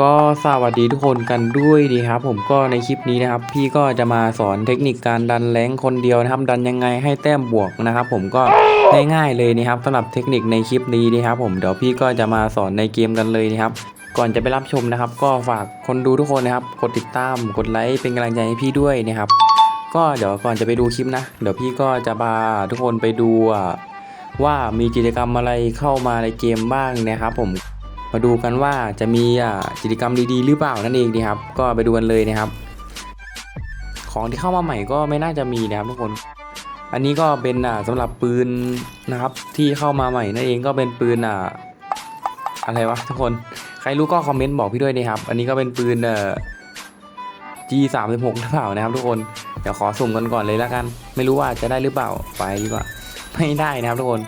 ก็สวัสดีทุกคนกันด้วยดีครับ ผมก็ในคลิปนี้นะครับ พี่ก็จะมาสอนเทคนิคการดันแรงคนเดียวนะครับ ดันยังไงให้แต้มบวกนะครับ ผมก็ง่ายๆเลยนะครับสำหรับเทคนิคในคลิปนี้นะครับ ผมเดี๋ยวพี่ก็จะมาสอนในเกมกันเลยนะครับก่อนจะไปรับชมนะครับ ก็ฝากคนดูทุกคนนะครับ กดติดตามกดไลค์เป็นกำลังใจให้พี่ด้วยนะครับ ก็เดี๋ยวก่อนจะไปดูคลิปนะ เดี๋ยวพี่ก็จะพาทุกคนไปดูว่ามีกิจกรรมอะไรเข้ามาในเกมบ้างนะครับ ผม มาดูกันว่าจะมีกิจกรรมดีๆ หรือเปล่านั่นเองดีครับ ก็ไปดูกันเลยนะครับ ของที่เข้ามาใหม่ก็ไม่น่าจะมีนะครับทุกคน อันนี้ก็เป็นอ่าสำหรับปืนนะครับที่เข้ามาใหม่นั่นเองก็เป็นปืนอ่าอะไรวะทุกคนใครรู้ก็คอมเมนต์บอกพี่ด้วยนะครับ อันนี้ก็เป็นปืนเอ่อ G36 หรือเปล่านะครับ ทุกคนเดี๋ยวขอสุ่มกันก่อนเลยแล้วกัน ไม่รู้ว่าจะได้หรือเปล่าไปดีกว่าไม่ได้นะครับทุกคน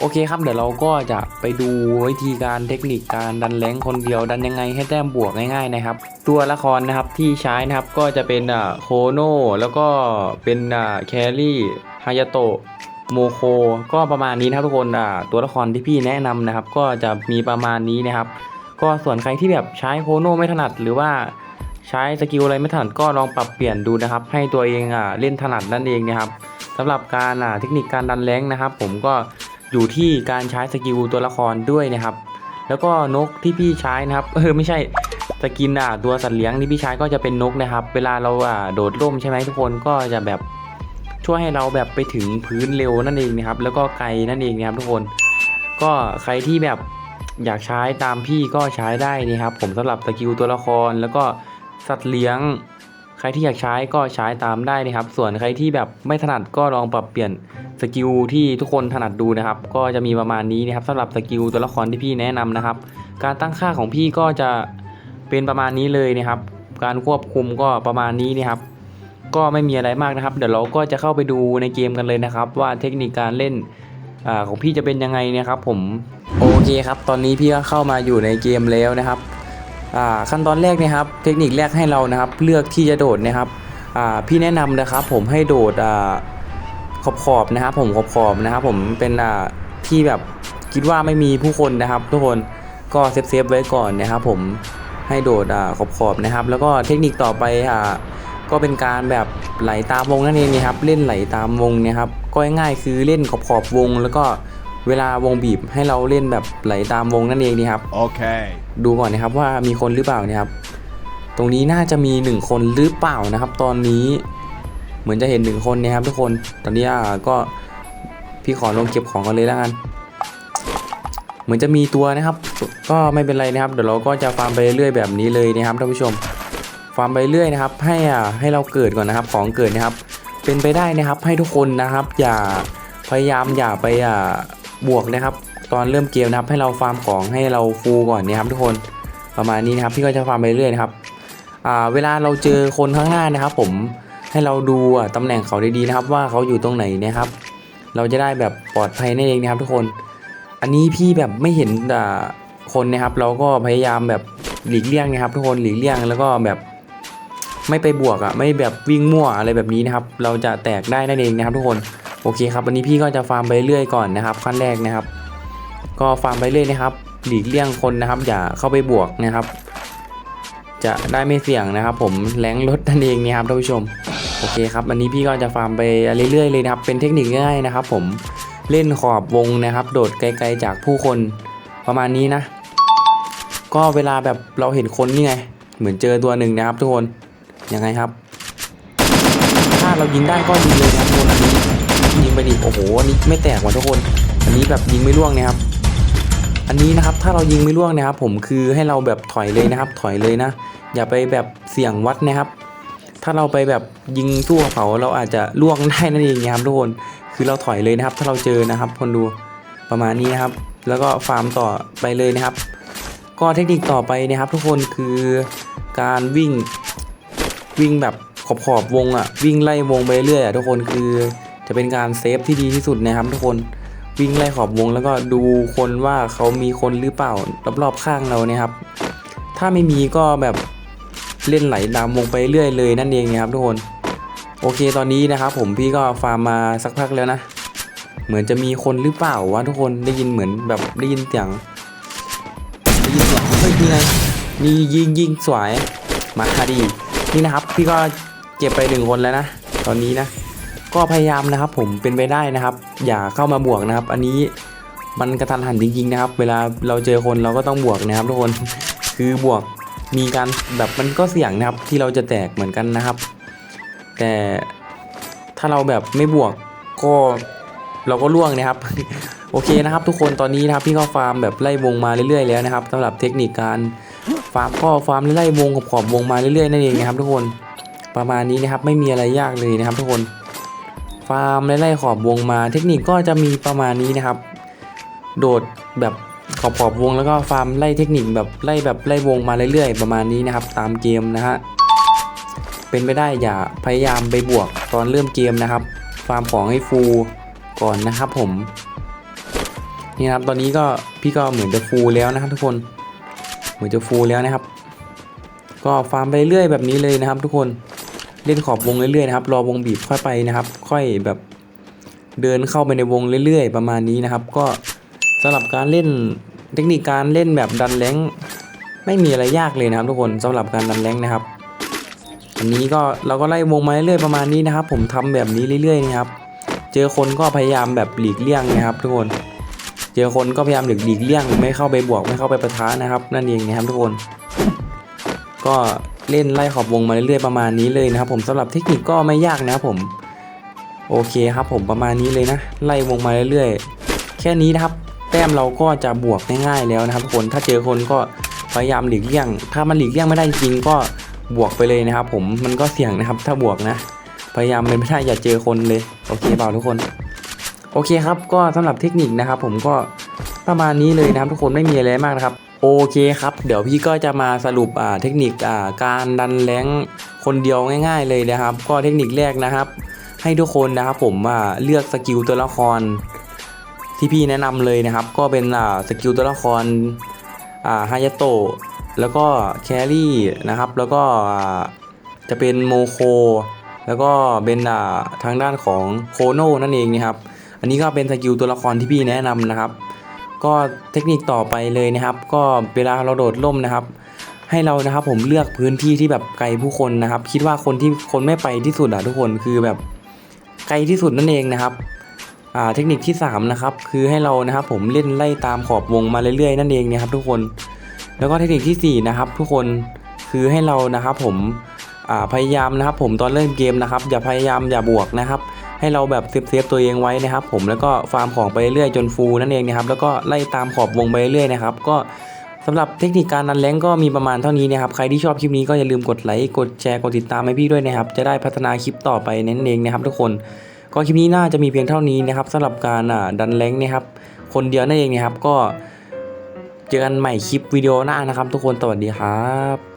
โอเคครับเดี๋ยวเราก็จะไปดูวิธีการเทคนิคการดันแรงคนเดียวดันยังไงให้แต้มบวกง่ายๆนะครับ ตัวละครนะครับที่ใช้นะครับก็จะเป็นอ่าโคโนแล้วก็เป็นอ่าแครี่ฮายาโตะโมโคก็ประมาณนี้นะครับทุกคนอ่าตัวละครที่พี่แนะนำนะครับ ก็จะมีประมาณนี้นะครับ ก็ส่วนใครที่แบบใช้โคโนไม่ถนัดหรือว่าใช้สกิลอะไรไม่ถนัดก็ลองปรับเปลี่ยนดูนะครับ ให้ตัวเองอ่าเล่นถนัดนั่นเองนะครับสำหรับการอ่าเทคนิคการดันแรงนะครับ ผมก็ อยู่ที่การใช้สกิลตัวละครด้วยนะครับ แล้วก็นกที่พี่ใช้นะครับเออไม่ใช่สกินอะตัวสัตว์เลี้ยงที่พี่ใช้ก็จะเป็นนกนะครับ เวลาเราอะโดดร่มใช่ไหมทุกคนก็จะแบบช่วยให้เราแบบไปถึงพื้นเร็วนั่นเองนะครับ แล้วก็ไกลนั่นเองนะครับทุกคน ก็ใครที่แบบอยากใช้ตามพี่ก็ใช้ได้นี่ครับ ผมสำหรับสกิลตัวละครแล้วก็สัตว์เลี้ยง ใครที่อยากใช้ก็ใช้ตามได้นะครับ ส่วนใครที่แบบไม่ถนัดก็ลองปรับเปลี่ยนสกิลที่ทุกคนถนัดดูนะครับ ก็จะมีประมาณนี้นะครับสำหรับสกิลตัวละครที่พี่แนะนำนะครับ การตั้งค่าของพี่ก็จะเป็นประมาณนี้เลยนะครับ การควบคุมก็ประมาณนี้นะครับ ก็ไม่มีอะไรมากนะครับ เดี๋ยวเราก็จะเข้าไปดูในเกมกันเลยนะครับ ว่าเทคนิคการเล่นอของพี่จะเป็นยังไงนะครับผมโอเคครับ ตอนนี้พี่ก็เข้ามาอยู่ในเกมแล้วนะครับ ขั้นตอนแรกนะครับ เทคนิคแรกให้เรานะครับ เลือกที่จะโดดนะครับพี่แนะนำนะครับ ผมให้โดดอขอบขอบนะครับ ผมขอบขอบนะครับ ผมเป็นที่แบบคิดว่าไม่มีผู้คนนะครับ ทุกคนก็เซฟเซฟไว้ก่อนนะครับ ผมให้โดดอขอบขอบนะครับ แล้วก็เทคนิคต่อไปอ่าก็เป็นการแบบไหลตามวงนั่นเองนะครับ เล่นไหลตามวงนะครับ ก็ง่ายๆคือเล่นขอบขอบวง แล้วก็ เวลาวงบีบให้เราเล่นแบบไหลตามวงนั่นเองนี่ครับ Okay. ดูก่อนนะครับว่ามีคนหรือเปล่านะครับ ตรงนี้น่าจะมีหนึ่งคนหรือเปล่านะครับ ตอนนี้เหมือนจะเห็นหนึ่งคนนะครับ ทุกคน ตอนนี้อ่าก็พี่ขอลงเก็บของกันเลยแล้วกัน เหมือนจะมีตัวนะครับ ก็ไม่เป็นไรนะครับ เดี๋ยวเราก็จะฟาร์มไปเรื่อยๆแบบนี้เลยนะครับท่านผู้ชม ฟาร์มไปเรื่อยนะครับ ให้อ่าให้เราเกิดก่อนนะครับ ของเกิดนะครับ เป็นไปได้นะครับ ให้ทุกคนนะครับ อย่าพยายามอย่าไปอ่า บวกนะครับ ตอนเริ่มเกมนะครับ ให้เราฟาร์มของให้เราฟูก่อนนะครับทุกคนประมาณนี้นะครับพี่ก็จะฟาร์มไปเรื่อยนะครับเวลาเราเจอคนข้างหน้านะครับ ผมให้เราดูตำแหน่งเขาดีๆนะครับ ว่าเขาอยู่ตรงไหนนะครับ เราจะได้แบบปลอดภัยนั่นเองนะครับ ทุกคน อันนี้พี่แบบไม่เห็นอ่คนนะครับ เราก็พยายามแบบหลีกเลี่ยงนะครับ ทุกคนหลีกเลี่ยงแล้วก็แบบไม่ไปบวกอะไม่แบบวิ่งมั่วอะไรแบบนี้นะครับ เราจะแตกได้นั่นเองนะครับ ทุกคน โอเคครับวันนี้พี่ก็จะฟาร์มไปเรื่อยก่อนนะครับ ขั้นแรกนะครับ ก็ฟาร์มไปเรื่อยนะครับ หลีกเลี่ยงคนนะครับ อย่าเข้าไปบวกนะครับ จะได้ไม่เสี่ยงนะครับ ผมแรงลดนั่นเองนะครับท่านผู้ชมโอเคครับวันนี้พี่ก็จะฟาร์มไปเรื่อยๆเลยนะครับ เป็นเทคนิคง่ายนะครับ ผมเล่นขอบวงนะครับ โดดไกลๆจากผู้คนประมาณนี้นะ ก็เวลาแบบเราเห็นคนนี่ไง เหมือนเจอตัวหนึ่งนะครับ ทุกคนยังไงครับ ถ้าเรายิงได้ก็ยิงเลยนะครับทุกคนอันนี้ ไปดิโอ้โหอันนี้ไม่แตกว่ะทุกคน อันนี้แบบยิงไม่ล่วงนะครับ อันนี้นะครับถ้าเรายิงไม่ล่วงนะครับ ผมคือให้เราแบบถอยเลยนะครับ ถอยเลยนะ อย่าไปแบบเสี่ยงวัดนะครับ ถ้าเราไปแบบยิงตู้เขาเราอาจจะล่วงได้นั่นเองนะครับทุกคนคือเราถอยเลยนะครับ ถ้าเราเจอนะครับ คนดูประมาณนี้นะครับ แล้วก็ฟาร์มต่อไปเลยนะครับ ก็เทคนิคต่อไปนะครับ ทุกคนคือการวิ่งวิ่งแบบขอบขอบๆวงอะวิ่งไล่วงไปเรื่อยอะทุกคนคือ จะเป็นการเซฟที่ดีที่สุดนะครับทุกคนวิ่งไล่ขอบวงแล้วก็ดูคนว่าเขามีคนหรือเปล่ารอบๆข้างเราเนี่ยครับ ถ้าไม่มีก็แบบเล่นไหลตามวงไปเรื่อยเลยนั่นเองนะครับทุกคน โอเคตอนนี้นะครับ ผมพี่ก็ฟาร์มมาสักพักแล้วนะ เหมือนจะมีคนหรือเปล่าวะทุกคนได้ยินเหมือนแบบได้ยินเสียงได้ยินเสียงเฮ้ยนี่ไงนี่ยิงยิงสวยมาคาดีนี่นะครับ พี่ก็เก็บไปหนึ่งคนแล้วนะ ตอนนี้นะ ก็พยายามนะครับ ผมเป็นไปได้นะครับ อย่าเข้ามาบวกนะครับ อันนี้มันกระทันหันจริงๆนะครับ เวลาเราเจอคนเราก็ต้องบวกนะครับ ทุกคนคือบวกมีการแบบมันก็เสี่ยงนะครับที่เราจะแตกเหมือนกันนะครับ แต่ถ้าเราแบบไม่บวกก็เราก็ล่วงนะครับ โอเคนะครับ ทุกคนตอนนี้นะครับพี่ก็ฟาร์มแบบไล่วงมาเรื่อยๆแล้วนะครับสำหรับเทคนิคการฟาร์มก็ฟาร์มไล่วงขอบๆวงมาเรื่อยๆนั่นเองนะครับ ทุกคนประมาณนี้นะครับไม่มีอะไรยากเลยนะครับ ทุกคน ฟาร์มไล่ๆขอบวงมา เทคนิคก็จะมีประมาณนี้นะครับ โดดแบบขอบขอบวงแล้วก็ฟาร์มไล่เทคนิคแบบไล่แบบไล่วงมาเรื่อยๆ ประมาณนี้นะครับ ตามเกมนะฮะเป็นไปได้อย่าพยายามไปบวกตอนเริ่มเกมนะครับ ฟาร์มของให้ฟูลก่อนนะครับผมนี่นะครับตอนนี้ก็พี่ก็เหมือนจะฟูลแล้วนะครับ ทุกคนเหมือนจะฟูลแล้วนะครับ ก็ฟาร์มไปเรื่อยแบบนี้เลยนะครับ ทุกคน เล่นขอบวงเรื่อยๆนะครับ รอวงบีบค่อยไปนะครับ ค่อยแบบเดินเข้าไปในวงเรื่อย ๆ ประมาณนี้นะครับ ก็สำหรับการเล่นเทคนิคการเล่นแบบดันแรงไม่มีอะไรยากเลยนะครับ ทุกคนสำหรับการดันแรงนะครับ อันนี้ก็เราก็ไล่วงมาเรื่อยๆประมาณนี้นะครับ ผมทำแบบนี้เรื่อยๆนะครับ เจอคนก็พยายามแบบหลีกเลี่ยงนะครับ ทุกคน เจอคนก็พยายามหลีกหลีกเลี่ยงไม่เข้าไปบวกไม่เข้าไปประทะนะครับ นั่นเองนะครับทุกคน ก็ เล่นไล่ขอบวงมาเรื่อยๆประมาณนี้เลยนะครับ ผมสำหรับเทคนิคก็ไม่ยากนะครับผมโอเคครับผมประมาณนี้เลยนะ ไล่วงมาเรื่อยๆ แค่นี้นะครับ แต้มเราก็จะบวกง่ายๆแล้วนะครับทุกคนถ้าเจอคนก็พยายามหลีกเลี่ยง ถ้ามันหลีกเลี่ยงไม่ได้จริงก็บวกไปเลยนะครับ ผมมันก็เสี่ยงนะครับ ถ้าบวกนะ พยายามเป็นไม่ได้อย่าเจอคนเลยโอเคเปล่าทุกคน โอเคครับก็สำหรับเทคนิคนะครับ ผมก็ประมาณนี้เลยนะครับทุกคนไม่มีอะไรมากนะครับ โอเคครับ เดี๋ยวพี่ก็จะมาสรุปอ่าเทคนิคอ่าการดันแรงคนเดียวง่าย ๆ เลยนะครับ ก็เทคนิคแรกนะครับ ให้ทุกคนนะครับผมว่าเลือกสกิลตัวละคร ที่พี่แนะนำเลยนะครับ ก็เป็นอ่าสกิลตัวละครอ่าฮายาโตะแล้วก็แครี่นะครับ แล้วก็จะเป็นโมโค แล้วก็เป็นอ่าทางด้านของโคโนนั่นเองนะครับ อันนี้ก็เป็นสกิลตัวละครที่พี่แนะนำนะครับ ก็เทคนิคต่อไปเลยนะครับ ก็เวลาเราโดดร่มนะครับ ให้เรานะครับผมเลือกพื้นที่ที่แบบไกลผู้คนนะครับ คิดว่าคนที่คนไม่ไปที่สุดอะทุกคนคือแบบไกลที่สุดนั่นเองนะครับเทคนิคที่3นะครับคือให้เรานะครับผมเล่นไล่ตามขอบวงมาเรื่อยๆนั่นเองนะครับ ทุกคนแล้วก็เทคนิคทีสี่4นะครับทุกคนคือให้เรานะครับผมพยายามนะครับผมตอนเล่นเกมนะครับ อย่าพยายามอย่าบวกนะครับ ให้เราแบบเซฟเซฟตัวเองไว้นะครับ ผมแล้วก็ฟาร์มของไปเรื่อยจนฟูนั่นเองนะครับแล้วก็ไล่ตามขอบวงไปเรื่อยนะครับ ก็สำหรับเทคนิคการดันแรงก็มีประมาณเท่านี้นะครับ ใครที่ชอบคลิปนี้ก็อย่าลืมกดไลค์ กดแชร์ กดติดตามให้พี่ด้วยนะครับ จะได้พัฒนาคลิปต่อไปนั่นเองนะครับทุกคน ก็คลิปนี้น่าจะมีเพียงเท่านี้นะครับสำหรับการอ่าดันแรงนะครับ คนเดียวนั่นเองนะครับ ก็เจอกันใหม่คลิปวิดีโอหน้านะครับ ทุกคน สวัสดีครับ